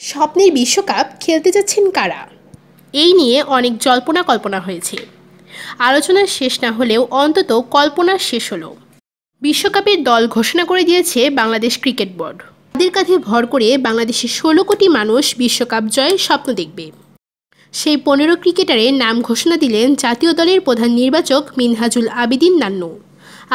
স্বপ্নের বিশ্বকাপ খেলতে যাচ্ছেন কারা? এই নিয়ে অনেক জল্পনা কল্পনা হয়েছে। আলোচনা শেষ না হলেও অন্তত কল্পনা শেষ হলো। বিশ্বকাপের দল ঘোষণা করে দিয়েছে বাংলাদেশ ক্রিকেট বোর্ড। তাদের কাঁধে ভর করে বাংলাদেশের ষোলো কোটি মানুষ বিশ্বকাপ জয়ের স্বপ্ন দেখবে। সেই পনেরো ক্রিকেটারের নাম ঘোষণা দিলেন জাতীয় দলের প্রধান নির্বাচক মিনহাজুল আবিদিন নান্নু।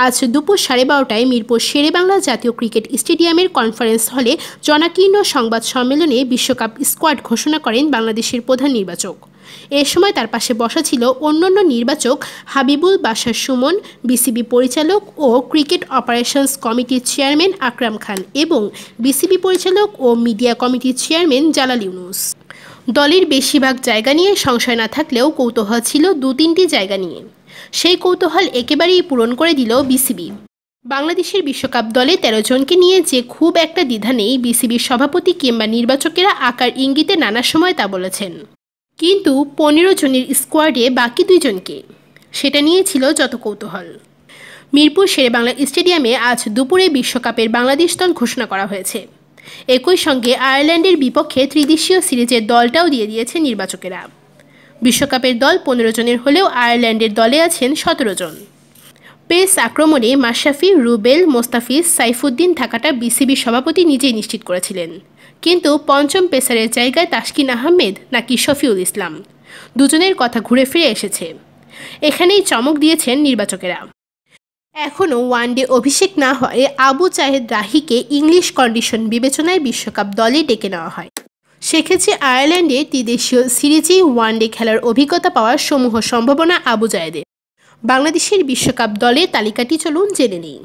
আজ দুপুর সাড়ে বারোটায় মিরপুর শেরেবাংলা জাতীয় ক্রিকেট স্টেডিয়ামের কনফারেন্স হলে জনাকীর্ণ সংবাদ সম্মেলনে বিশ্বকাপ স্কোয়াড ঘোষণা করেন বাংলাদেশের প্রধান নির্বাচক। এ সময় তার পাশে বসা ছিল অন্যান্য নির্বাচক হাবিবুল বাসার সুমন, বিসিবি পরিচালক ও ক্রিকেট অপারেশনস কমিটির চেয়ারম্যান আকরাম খান এবং বিসিবি পরিচালক ও মিডিয়া কমিটির চেয়ারম্যান জালাল ইউনুস। দলের বেশিরভাগ জায়গা নিয়ে সংশয় না থাকলেও কৌতূহল ছিল দু তিনটি জায়গা নিয়ে। সেই কৌতূহল একেবারেই পূরণ করে দিল বিসিবি। বাংলাদেশের বিশ্বকাপ দলে তেরো জনকে নিয়ে যে খুব একটা দ্বিধা নেই বিসিবির সভাপতি কিংবা নির্বাচকেরা আকার ইঙ্গিতে নানা সময় তা বলেছেন। কিন্তু পনেরো জনের স্কোয়াডে বাকি দুইজনকে সেটা নিয়ে ছিল যত কৌতূহল। মিরপুর শেরেবাংলা স্টেডিয়ামে আজ দুপুরে বিশ্বকাপের বাংলাদেশ দল ঘোষণা করা হয়েছে। একই সঙ্গে আয়ারল্যান্ডের বিপক্ষে ত্রিদেশীয় সিরিজের দলটাও দিয়ে দিয়েছে নির্বাচকেরা। বিশ্বকাপের দল পনেরো জনের হলেও আয়ারল্যান্ডের দলে আছেন সতেরো জন। পেস আক্রমণে মাশরাফি, রুবেল, মোস্তাফিজ, সাইফুদ্দিন থাকাটা বিসিবির সভাপতি নিজেই নিশ্চিত করেছিলেন। কিন্তু পঞ্চম পেসারের জায়গায় তাসকিন আহমেদ নাকি শফিউল ইসলাম। দুজনের কথা ঘুরে ফিরে এসেছে। এখানেই চমক দিয়েছেন নির্বাচকেরা। এখনও ওয়ানডে অভিষেক না হয় আবু চাহেদ রাহিকে ইংলিশ কন্ডিশন বিবেচনায় বিশ্বকাপ দলে ডেকে নেওয়া হয়। সেক্ষেত্রে আয়ারল্যান্ডে ত্রিদেশীয় সিরিজেই ওয়ানডে খেলার অভিজ্ঞতা পাওয়ার সমূহ সম্ভাবনা আবু জায়েদের। বাংলাদেশের বিশ্বকাপ দলে তালিকাটি চলুন জেনে নিই।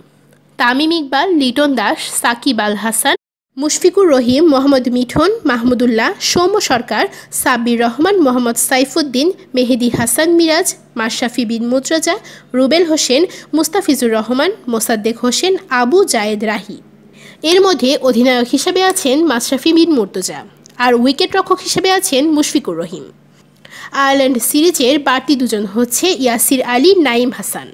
তামিম ইকবাল, লিটন দাস, সাকিব আল হাসান, মুশফিকুর রহিম, মোহাম্মদ মিঠন, মাহমুদুল্লাহ, সৌম্য সরকার, সাব্বির রহমান, মোহাম্মদ সাইফুদ্দিন, মেহেদি হাসান মিরাজ, মাশরাফি বিন মুদ্রাজা রুবেল হোসেন, মুস্তাফিজুর রহমান, মোসাদ্দেক হোসেন, আবু জায়েদ রাহি। এর মধ্যে অধিনায়ক হিসেবে আছেন মাশরাফি বিন মুর্তজা। আর উইকেট রক্ষক হিসেবে আছেন মুশফিকুর রহিম। আয়ারল্যান্ড সিরিজের বাড়তি দুজন হচ্ছে ইয়াসির আলী নাইম হাসান।